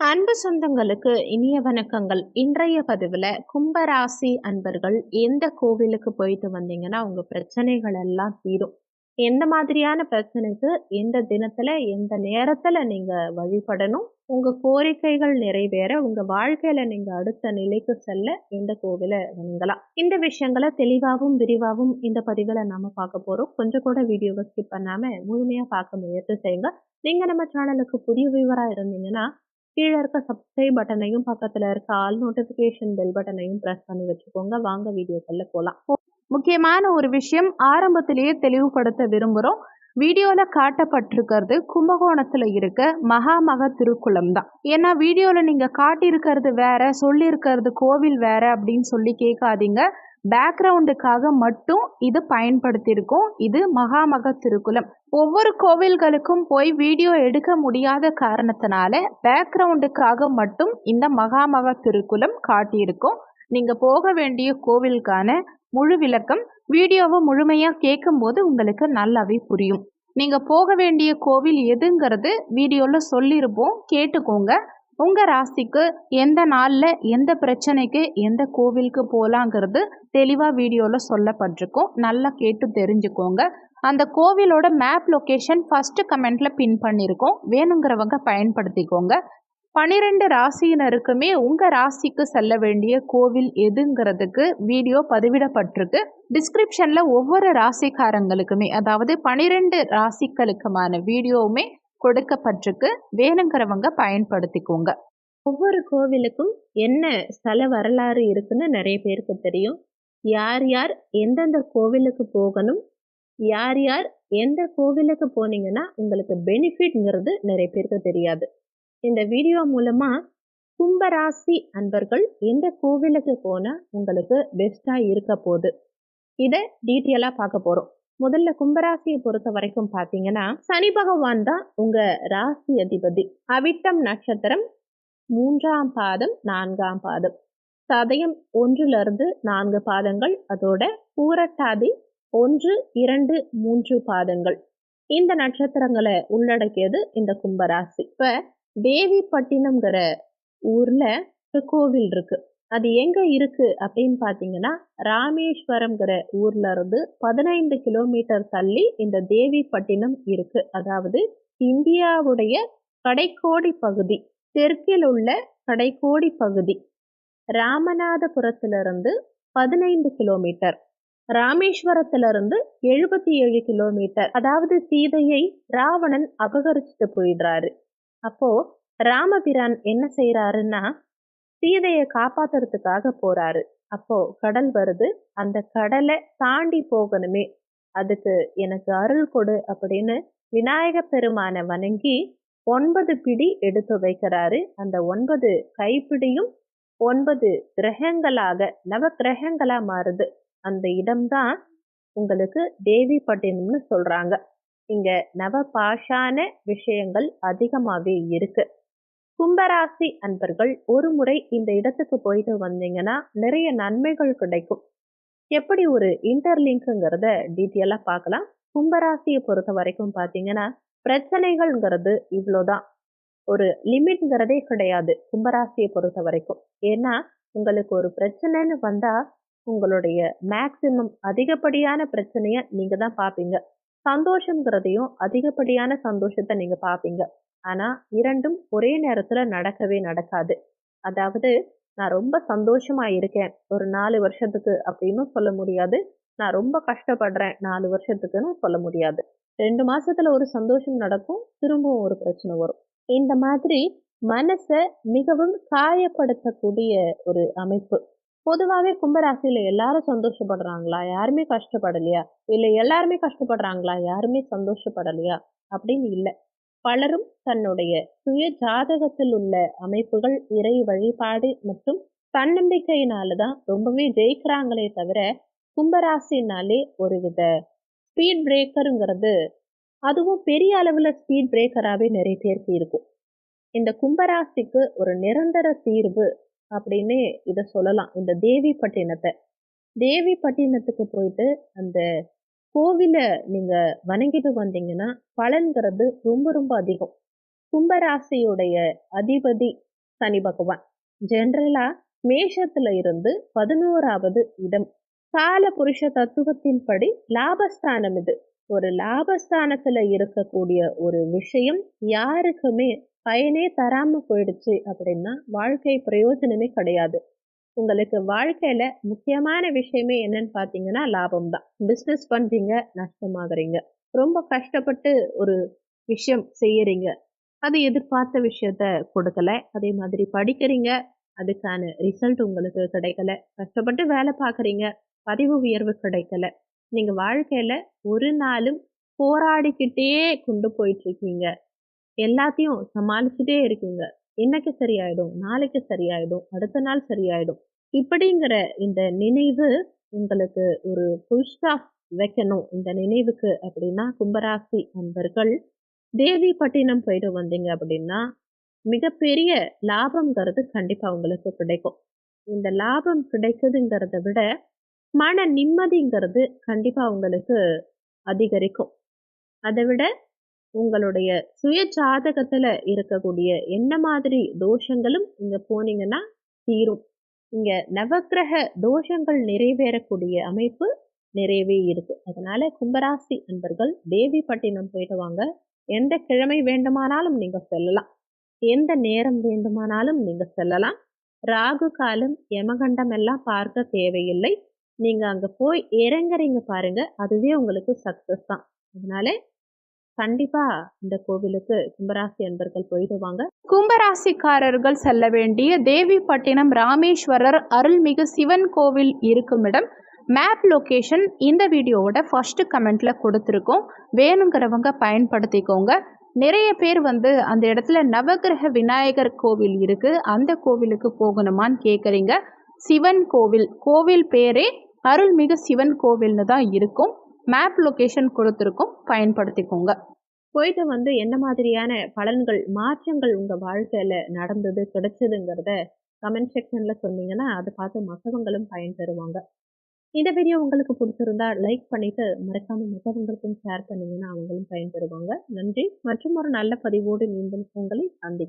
அன்பு சொந்தங்களுக்கு இனிய வணக்கங்கள். இன்றைய பதிவில் கும்பராசி அன்பர்கள் எந்த கோவிலுக்கு போயிட்டு வந்தீங்கன்னா உங்கள் பிரச்சனைகள் எல்லாம் தீரும். எந்த மாதிரியான பிரச்சனைக்கு எந்த தினத்தில் எந்த நேரத்தில் நீங்கள் வழிபடணும் உங்கள் கோரிக்கைகள் நிறைவேற உங்கள் வாழ்க்கையில் நீங்கள் அடுத்த நிலைக்கு செல்ல எந்த கோவிலை வணங்கலாம். இந்த விஷயங்களை தெளிவாகவும் விரிவாகவும் இந்த பதிவில் நாம் பார்க்க போகிறோம் கொஞ்சம் கூட வீடியோவை ஸ்கிப் பண்ணாமல் முழுமையாக பார்க்க முயற்சி செய்யுங்க. நீங்கள் நம்ம சேனலுக்கு புதிய விவரம் இருந்தீங்கன்னா கீழே இருக்க சப்ஸ்கிரைப் பட்டனையும் பக்கத்தில் இருக்க ஆல் நோட்டிஃபிகேஷன் பெல் பட்டனையும் ப்ரெஸ் பண்ணி வச்சுக்கோங்க. வாங்க வீடியோக்குள்ள போகலாம் முக்கியமான ஒரு விஷயம் ஆரம்பத்திலேயே தெளிவுபடுத்த விரும்புகிறோம் வீடியோவில் காட்டப்பட்டிருக்கிறது கும்பகோணத்தில் இருக்க மகாமக திருக்குளம் தான். ஏன்னா வீடியோவில் நீங்கள் காட்டியிருக்கிறது வேற சொல்லியிருக்கிறது கோவில் வேற அப்படின்னு சொல்லி கேட்காதீங்க. பேக்ரவுண்டுக்காக மட்டும் இது பயன்படுத்தியிருக்கோம். இது மகாமக திருக்குளம். ஒவ்வொரு கோவில்களுக்கும் போய் வீடியோ எடுக்க முடியாத காரணத்தினால பேக்ரவுண்டுக்காக மட்டும் இந்த மகாமக திருக்குளம் காட்டியிருக்கோம். நீங்கள் போக வேண்டிய கோவிலுக்கான முழு விளக்கம் வீடியோவை முழுமையாக கேட்கும்போது உங்களுக்கு நல்லாவே புரியும். நீங்கள் போக வேண்டிய கோவில் எதுங்கிறது வீடியோவில் சொல்லியிருப்போம். கேட்டுக்கோங்க. உங்கள் ராசிக்கு எந்த நாளில் எந்த பிரச்சனைக்கு எந்த கோவிலுக்கு போகலாங்கிறது தெளிவாக வீடியோவில் சொல்லப்பட்டிருக்கும். நல்லா கேட்டு தெரிஞ்சுக்கோங்க. அந்த கோவிலோட மேப் லொக்கேஷன் ஃபஸ்ட்டு கமெண்ட்டில் பின் பண்ணியிருக்கோம் வேணுங்கிறவங்க பயன்படுத்திக்கோங்க. பனிரெண்டு ராசியினருக்குமே உங்கள் ராசிக்கு செல்ல வேண்டிய கோவில் எதுங்கிறதுக்கு வீடியோ பதிவிடப்பட்டிருக்கு. டிஸ்கிரிப்ஷனில் ஒவ்வொரு ராசிக்காரங்களுக்குமே அதாவது பனிரெண்டு ராசிக்களுக்குமான வீடியோவுமே கொடுக்கப்பட்டிருக்கு. வேணுங்கிறவங்க பயன்படுத்திக்கோங்க. ஒவ்வொரு கோவிலுக்கும் என்ன ஸ்தல வரலாறு இருக்குன்னு நிறைய பேருக்கு தெரியும். யார் யார் எந்தெந்த கோவிலுக்கு போகணும் யார் யார் எந்த கோவிலுக்கு போனீங்கன்னா உங்களுக்கு பெனிஃபிட்ங்கிறது நிறைய பேருக்கு தெரியாது. இந்த வீடியோ மூலமா கும்பராசி அன்பர்கள் எந்த கோவிலுக்கு போனால் உங்களுக்கு பெஸ்ட்டாக இருக்க போகுது. இதை டீட்டெயிலாக பார்க்க போகிறோம் முதல்ல கும்பராசியை பொறுத்த வரைக்கும் பார்த்தீங்கன்னா சனி பகவான் தான் உங்க ராசி அதிபதி. அவிட்டம் நட்சத்திரம் மூன்றாம் பாதம் நான்காம் பாதம். சதயம் ஒன்றுல இருந்து நான்கு பாதங்கள் அதோட பூரட்டாதி ஒன்று இரண்டு மூன்று பாதங்கள். இந்த நட்சத்திரங்களை உள்ளடக்கியது இந்த கும்பராசி. இப்ப தேவிப்பட்டினம்ங்கிற ஊர்ல கோவில் இருக்கு. அது எங்கே இருக்கு அப்படின்னு பார்த்தீங்கன்னா ராமேஸ்வரம்ங்கிற ஊர்ல இருந்து பதினைந்து கிலோமீட்டர் தள்ளி இந்த தேவிப்பட்டினம் இருக்கு. அதாவது இந்தியாவுடைய கடைக்கோடி பகுதி தெற்கில் உள்ள கடைக்கோடி பகுதி ராமநாதபுரத்திலிருந்து பதினைந்து கிலோமீட்டர் ராமேஸ்வரத்திலிருந்து எழுபத்தி ஏழு கிலோமீட்டர் அதாவது சீதையை ராவணன் அபகரிச்சுட்டு போயிடுறாரு. அப்போ ராமபிரான் என்ன செய்யறாருன்னா சீதையை காப்பாத்துறதுக்காக போறாரு. அப்போ கடல் வருது. அந்த கடலை தாண்டி போகணுமே. அதுக்கு எனக்கு அருள் கொடு அப்படின்னு விநாயக பெருமான வணங்கி ஒன்பது பிடி எடுத்து வைக்கிறாரு. அந்த ஒன்பது கைப்பிடியும் ஒன்பது கிரகங்களாக நவ கிரகங்களா மாறுது. அந்த இடம்தான் உங்களுக்கு தேவிப்பட்டினம்னு சொல்றாங்க. இங்க நவ பாஷான விஷயங்கள் அதிகமாவே இருக்கு. கும்பராசி அன்பர்கள் ஒரு முறை இந்த இடத்துக்கு போயிட்டு வந்தீங்கன்னா நிறைய நன்மைகள் கிடைக்கும். எப்படி ஒரு இன்டர்லிங்க்குங்கிறத டீட்டெயிலாக பார்க்கலாம். கும்பராசியை பொறுத்த வரைக்கும் பார்த்தீங்கன்னா பிரச்சனைகள்ங்கிறது இவ்வளோதான். ஒரு லிமிட்ங்கிறதே கிடையாது கும்பராசியை பொறுத்த வரைக்கும் ஏன்னா உங்களுக்கு ஒரு பிரச்சனைன்னு வந்தால் உங்களுடைய மேக்சிமம் அதிகப்படியான பிரச்சனையை நீங்கள் தான் பார்ப்பீங்க. சந்தோஷங்கிறதையும் அதிகப்படியான சந்தோஷத்தை நீங்கள் பார்ப்பீங்க. ஆனால் இரண்டும் ஒரே நேரத்தில் நடக்கவே நடக்காது. அதாவது நான் ரொம்ப சந்தோஷமா இருக்கேன். ஒரு நாலு வருஷத்துக்கு அப்படின்னு சொல்ல முடியாது. நான் ரொம்ப கஷ்டப்படுறேன். நாலு வருஷத்துக்குன்னு சொல்ல முடியாது. ரெண்டு மாசத்துல ஒரு சந்தோஷம் நடக்கும். திரும்பவும் ஒரு பிரச்சனை வரும். இந்த மாதிரி மனசை மிகவும் காயப்படுத்தக்கூடிய ஒரு அமைப்பு. பொதுவாகவே கும்பராசியில எல்லாரும் சந்தோஷப்படுறாங்களா? யாருமே கஷ்டப்படலையா? இல்லை எல்லாருமே கஷ்டப்படுறாங்களா? யாருமே சந்தோஷப்படலையா? அப்படின்னு இல்லை. பலரும் தன்னுடைய சுய ஜாதகத்தில் உள்ள அமைப்புகள் இறை வழிபாடு மற்றும் தன்னம்பிக்கையினால தான் ரொம்பவே ஜெயிக்கிறாங்களே தவிர கும்பராசினாலே ஒரு வித ஸ்பீட் பிரேக்கருங்கிறது அதுவும் பெரிய அளவில் ஸ்பீட் பிரேக்கராகவே நிறைய பேருக்கு இருக்கும். இந்த கும்பராசிக்கு ஒரு நிரந்தர தீர்வு அப்படின்னு இதை சொல்லலாம். இந்த தேவி பட்டினத்தை தேவி பட்டினத்துக்கு போயிட்டு அந்த கோவிலை நீங்கள் வணங்கிட்டு வந்தீங்கன்னா பலன்கிறது ரொம்ப ரொம்ப அதிகம். கும்பராசியுடைய அதிபதி சனி பகவான். ஜென்ரலா மேஷத்துல இருந்து பதினோராவது இடம். கால புருஷ தத்துவத்தின்படி லாபஸ்தானம் இது. ஒரு லாபஸ்தானத்துல இருக்கக்கூடிய ஒரு விஷயம் யாருக்குமே பயனே தராம போயிடுச்சு அப்படின்னா வாழ்க்கை பிரயோஜனமே கிடையாது. உங்களுக்கு வாழ்க்கையில முக்கியமான விஷயமே என்னன்னு பாத்தீங்கன்னா லாபம் தான் பிஸ்னஸ் பண்றீங்க நஷ்டமாகறீங்க. ரொம்ப கஷ்டப்பட்டு ஒரு விஷயம் செய்யறீங்க. அது எதிர்பார்த்த விஷயத்த கொடுக்கல. அதே மாதிரி படிக்கிறீங்க அதுக்கான ரிசல்ட் உங்களுக்கு கிடைக்கல. கஷ்டப்பட்டு வேலை பார்க்குறீங்க பதிவு உயர்வு கிடைக்கல. நீங்க வாழ்க்கையில ஒரு நாளும் போராடிக்கிட்டே கொண்டு போயிட்டு இருக்கீங்க. எல்லாத்தையும் சமாளிச்சுட்டே இருக்கீங்க. இன்னைக்கு சரியாயிடும் நாளைக்கு சரியாயிடும் அடுத்த நாள் சரியாயிடும். இப்படிங்கிற இந்த நினைவு உங்களுக்கு ஒரு புல் வைக்கணும். இந்த நினைவுக்கு அப்படின்னா கும்பராசி அன்பர்கள் தேவிப்பட்டினம் போயிட்டு வந்தீங்க அப்படின்னா மிகப்பெரிய லாபங்கிறது கண்டிப்பா உங்களுக்கு கிடைக்கும். இந்த லாபம் கிடைக்குதுங்கிறத விட மன நிம்மதிங்கிறது கண்டிப்பா உங்களுக்கு அதிகரிக்கும். அதை விட உங்களுடைய சுய ஜாதகத்துல இருக்கக்கூடிய என்ன மாதிரி தோஷங்களும் இங்க போனீங்கன்னா தீரும். இங்க நவக்கிரக தோஷங்கள் நிறைவேறக்கூடிய அமைப்பு நிறையவே இருக்கு. அதனால கும்பராசி அன்பர்கள் தேவிப்பட்டினம் போயிட்டு வாங்க. எந்த கிழமை வேண்டுமானாலும் நீங்க செல்லலாம். எந்த நேரம் வேண்டுமானாலும் நீங்க செல்லலாம். ராகு காலம் யமகண்டம் எல்லாம் பார்க்க தேவையில்லை. நீங்க அங்க போய் இறங்குறீங்க பாருங்க. அதுவே உங்களுக்கு சக்சஸ் தான். அதனால கண்டிப்பா இந்த கோவிலுக்கு கும்பராசி அன்பர்கள் போயிட்டு வாங்க. கும்பராசிக்காரர்கள் செல்ல வேண்டிய தேவிப்பட்டினம் ராமேஸ்வரர் அருள்மிகு சிவன் கோவில் இருக்கும் இடம். மேப் லொக்கேஷன் இந்த வீடியோவோட ஃபர்ஸ்ட் கமெண்ட்ல கொடுத்துருக்கோம். வேணுங்கிறவங்க பயன்படுத்திக்கோங்க. நிறைய பேர் வந்து அந்த இடத்துல நவகிரக விநாயகர் கோவில் இருக்கு. அந்த கோவிலுக்கு போகணுமான்னு கேட்குறீங்க சிவன் கோவில் கோவில் பேரே அருள்மிகு சிவன் கோவில்னு தான் இருக்கும். மேப் லொக்கேஷன் கொடுத்துருக்கோம் பயன்படுத்திக்கோங்க. போயிட்டு வந்து என்ன மாதிரியான பலன்கள் மாற்றங்கள் உங்க வாழ்க்கையில நடந்தது கிடைச்சதுங்கிறத கமெண்ட் செக்ஷன்ல சொன்னீங்கன்னா அதை பார்த்து மற்றவங்களும் தருவாங்க. இந்த வீடியோ உங்களுக்கு பிடிச்சிருந்தா லைக் பண்ணிட்டு மறக்காமல் மற்றவங்களுக்கும் ஷேர் பண்ணீங்கன்னா அவங்களும் பயன் தருவாங்க. நன்றி. மற்றும் ஒரு நல்ல பதிவோடு மீண்டும் உங்களை சந்திக்கிறேன்.